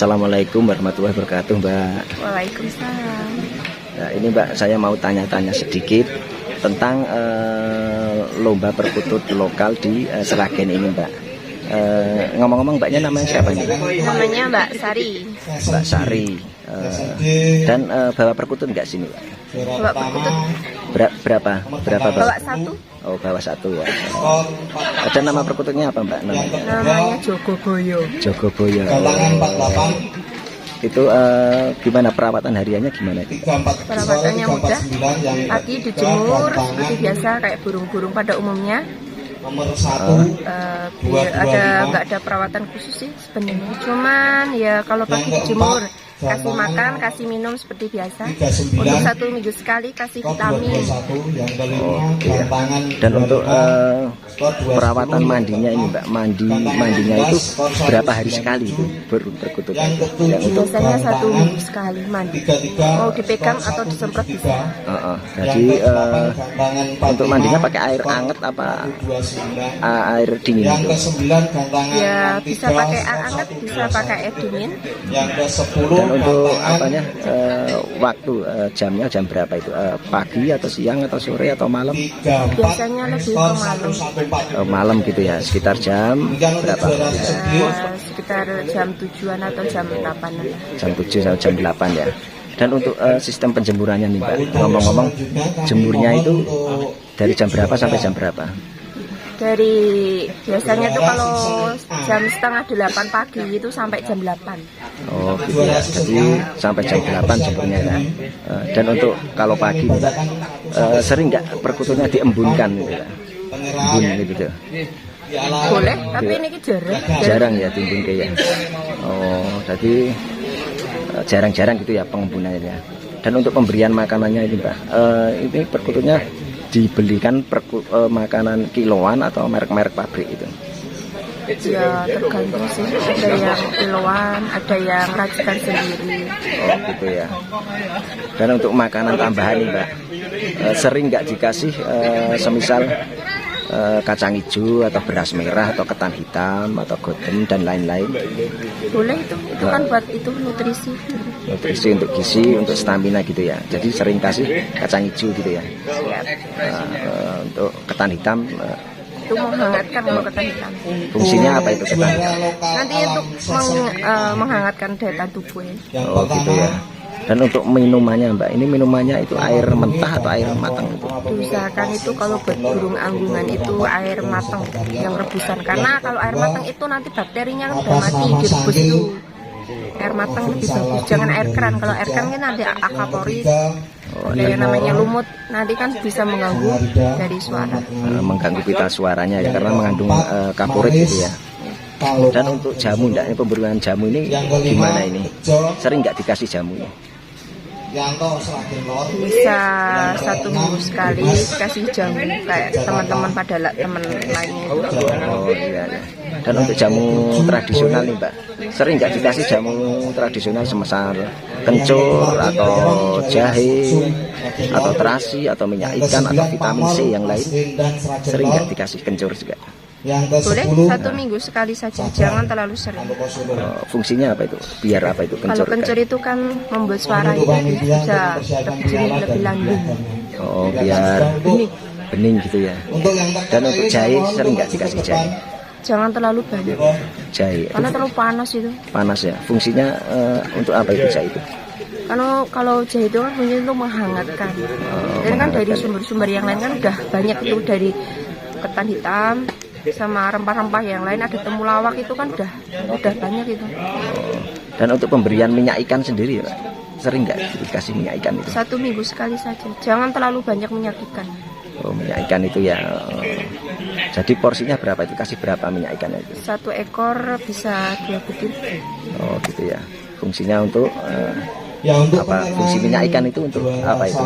Assalamualaikum warahmatullahi wabarakatuh Mbak Waalaikumsalam. Nah, Ini Mbak saya mau tanya-tanya sedikit Tentang eh, lomba perkutut lokal di eh, Seragen ini Mbak Eh, Ngomong-ngomong Mbaknya namanya siapa nih? Namanya Mbak Sari. Mbak Sari Eh, Dan eh, bawa perkutut nggak sini Mbak? Bawa perkutut, Ber- berapa? Berapa Mbak? bawa satu. Oh bawa satu ya Ada nama perkututnya apa Mbak? Namanya? Namanya Jogo Boyo. Jogoboyo Galangan 48 Itu eh, gimana perawatan hariannya gimana itu? 340 Perawatannya mudah. 349 yang Pagi dijemur seperti biasa kayak burung-burung pada umumnya. nomor 1 Eh, biar ada nggak ada perawatan khusus sih sebenarnya. Cuman ya kalau pagi dijemur kasih makan, kasih minum seperti biasa. Untuk satu minggu sekali kasih vitamin. Oke Dan untuk 25, eh, skor 29, perawatan mandinya ini Mbak, mandi mandinya itu berapa hari sekali itu ber ketujuh untuk Biasanya satu minggu sekali mandi. 33 Mau dipegang atau disemprot bisa. Heeh, jadi eh, untuk mandinya pakai air anget apa air dingin yang itu? ke-9 gantangan Ya bisa 63, pakai air hangat, bisa pakai air dingin. yang ke-10 Dan untuk apanya eh, waktu eh, jamnya jam berapa itu? Eh, pagi atau siang atau sore atau malam? 34 Biasanya lebih ke malam. 114 Eh, malam gitu ya, sekitar jam berapa? Eh, sekitar jam tujuan atau jam 8 lah. Jam 7 sampai jam 8 ya. Dan untuk eh, sistem penjemurannya nih Mbak, ngomong-ngomong jemurnya itu dari jam berapa sampai jam berapa? Dari biasanya tuh kalau jam setengah delapan pagi itu sampai jam 8 Oh gitu ya, jadi sampai jam 8 jemurnya ya. Eh, dan untuk kalau pagi eh, sering nggak perkututnya diembunkan gitu ya? Embun gitu. Boleh, tapi ini jarang. Jarang ya timbun kayak. Oh, jadi eh, jarang-jarang gitu ya pengembunannya ya. Dan untuk pemberian makanannya ini Mbak, eh, ini perkututnya dibelikan perku- eh, makanan kiloan atau merek-merek pabrik itu. Ya tergantung sih, ada yang kiloan, ada yang racikan sendiri. Oh gitu ya. Dan untuk makanan tambahan nih Mbak, eh, sering nggak dikasih eh, semisal eh, kacang hijau atau beras merah atau ketan hitam atau godem dan lain-lain. Boleh itu, itu kan buat itu nutrisi. Nutrisi untuk gizi, untuk stamina gitu ya. Jadi sering kasih kacang hijau gitu ya. Siap. Eh, untuk ketan hitam Itu menghangatkan kalau ketan hitam. fungsinya apa itu ketan? Nanti untuk meng- eh, menghangatkan daya tubuh ya. Oh gitu ya. Dan untuk minumannya Mbak, ini minumannya itu air mentah atau air matang itu? diusahakan itu kalau buat burung anggungan itu air matang yang rebusan. Karena kalau air matang itu nanti bakterinya kan udah mati direbus itu. Air matang lebih bagus. Jangan air keran. Kalau air keran kan nanti akaporis. Ada yang namanya lumut. Nanti kan bisa mengganggu dari suara. Eh, mengganggu pita suaranya ya, karena mengandung eh, kapurit gitu ya. Dan untuk jamu enggak ini pemberian jamu ini gimana ini? Sering nggak dikasih jamu bisa satu minggu sekali kasih jamu. Kayak teman-teman pada teman lainnya itu Oh iya ya. Dan untuk jamu tradisional nih Mbak, sering nggak dikasih jamu tradisional semisal kencur atau jahe atau terasi atau minyak ikan atau vitamin C yang lain? Sering nggak dikasih kencur juga? Yang ke boleh 10 satu minggu sekali saja jangan terlalu sering Oh, fungsinya apa itu? Biar apa itu Kalau kencur? kencur itu kan membuat suara itu bisa lebih jernih, lebih langgeng. Oh biar Bening. bening gitu ya. untuk yang Dan untuk jahe sering nggak dikasih jahe? Jangan terlalu banyak, Jahe karena terlalu panas itu. panas ya. Fungsinya eh, untuk apa itu jahe itu? Karena kalau jahe itu kan fungsinya untuk menghangatkan. Dan kan dari sumber-sumber yang lain kan udah banyak itu dari ketan hitam sama rempah-rempah yang lain ada temulawak itu kan udah udah banyak itu. Dan untuk pemberian minyak ikan sendiri, Pak, sering nggak dikasih minyak ikan itu? Satu minggu sekali saja. Jangan terlalu banyak minyak ikan. Oh, minyak ikan itu ya. oh. Jadi porsinya berapa itu? Kasih berapa minyak ikan itu? Satu ekor bisa dua butir. Oh gitu ya. Fungsinya untuk eh, ya untuk apa? Fungsi minyak ikan itu untuk apa itu?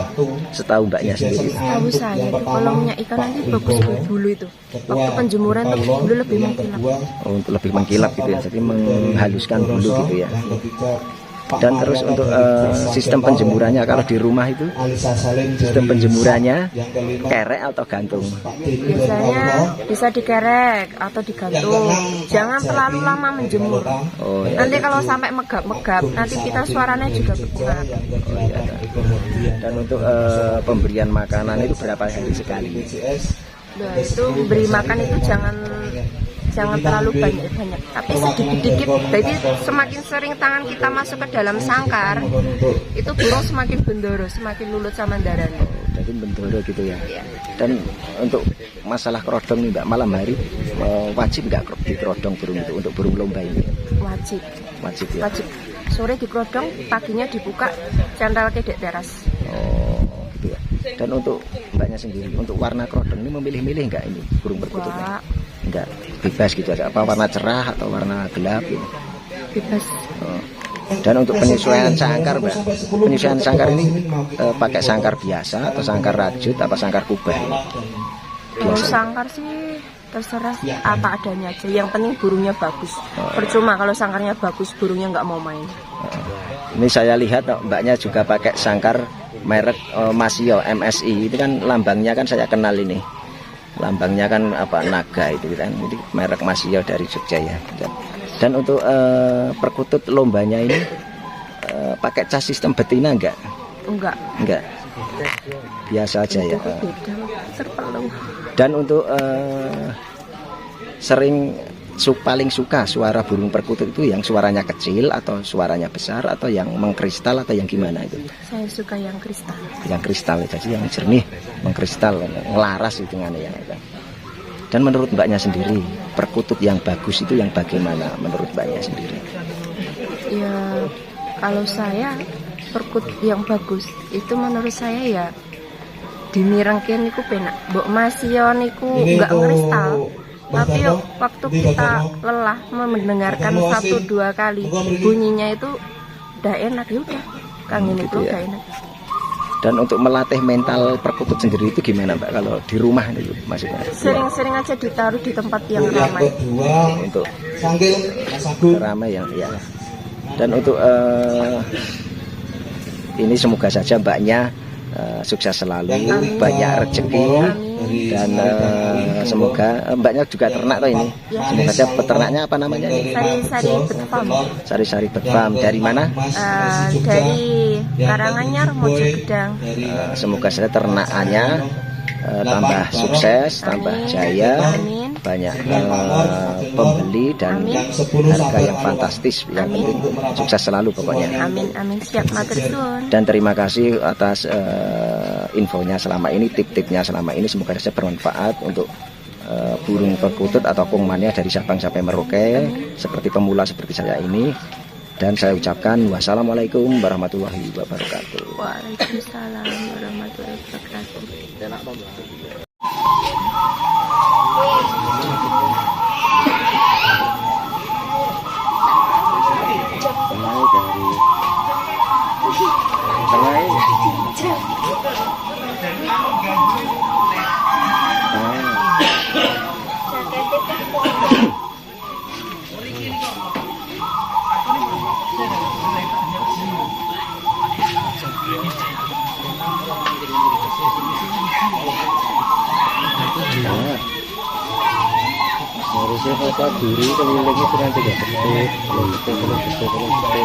Setahu mbaknya sendiri. Tahu saya itu kalau minyak ikan nanti bagus buat bulu itu. Waktu penjemuran tuh bulu lebih mengkilap. Oh, untuk lebih mengkilap gitu ya. Jadi menghaluskan bulu gitu ya. Dan terus untuk eh, sistem penjemurannya kalau di rumah itu sistem penjemurannya yang kelima. kerek atau gantung. Biasanya bisa dikerek atau digantung. Jangan terlalu lama menjemur. Oh ya. nanti kalau sampai megap-megap nanti kita suaranya juga berkurang Dan untuk eh, pemberian makanan itu berapa hari sekali? Nah, itu beri makan itu jangan jangan terlalu banyak banyak tapi sedikit dikit jadi semakin sering tangan kita masuk ke dalam sangkar itu burung semakin bendoro semakin lulut sama darahnya Jadi bendoro gitu ya. Iya. Dan untuk masalah kerodong nih Mbak, malam hari eh, wajib nggak kro- dikerodong burung itu untuk burung lomba ini? wajib Wajib ya. wajib sore dikerodong paginya dibuka central ke dek teras Oh. Dan untuk mbaknya sendiri, untuk warna kerodong ini memilih-milih nggak ini burung perkututnya? Enggak, bebas gitu aja. Apa warna cerah atau warna gelap gitu. bebas Oh. Dan untuk penyesuaian sangkar, Mbak, penyesuaian sangkar ini eh, pakai sangkar biasa atau sangkar rajut apa sangkar kubah ini? kalau sangkar sih terserah apa adanya aja yang penting burungnya bagus percuma kalau sangkarnya bagus burungnya nggak mau main Ini saya lihat oh, mbaknya juga pakai sangkar merek eh, Masio MSI. Itu kan lambangnya kan saya kenal ini. Lambangnya kan apa naga itu kan. Ini merek Masio dari Jogja ya. Dan, dan untuk eh, perkutut lombanya ini eh, pakai cas sistem betina enggak? enggak Enggak. Biasa aja ya. Dan untuk eh, sering su paling suka suara burung perkutut itu yang suaranya kecil atau suaranya besar atau yang mengkristal atau yang gimana itu? saya suka yang kristal yang kristal jadi yang jernih mengkristal ngelaras hitungannya ya kan. dan menurut mbaknya sendiri perkutut yang bagus itu yang bagaimana menurut mbaknya sendiri ya kalau saya perkut yang bagus itu menurut saya ya dimirengkin niku penak mbok masio niku nggak kristal tapi waktu kita lelah mendengarkan satu dua kali bunyinya itu udah enak ya udah. Kangen gitu itu ya. udah enak. Dan untuk melatih mental perkutut sendiri itu gimana mbak? Kalau di rumah itu maksudnya sering-sering aja ditaruh di tempat yang ramai. untuk ramai yang ya dan untuk eh, ini semoga saja mbaknya eh, sukses selalu banyak rezeki dan eh, semoga mbaknya juga ternak tuh ini. Semoga saja peternaknya apa namanya ini? Sari-sari betfam sari-sari betfam dari mana? Eh, dari Karanganyar Mojogedang Eh, semoga saja ternakannya eh, tambah sukses tambah jaya Amin. banyak eh, pembeli dan harga yang fantastis yang penting sukses selalu pokoknya. Amin amin. Siap matur dan terima kasih atas eh, infonya selama ini tip-tipnya selama ini semoga saja bermanfaat untuk eh, burung perkutut atau kungmania dari Sabang sampai Merauke seperti pemula seperti saya ini. Dan saya ucapkan wassalamualaikum warahmatullahi wabarakatuh. Waalaikumsalam warahmatullahi wabarakatuh harusnya kota duri kelilingnya cuma tiga detik. Belum detik belum detik belum detik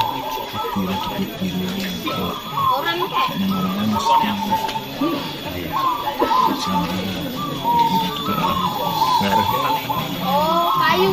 Oh, kayu.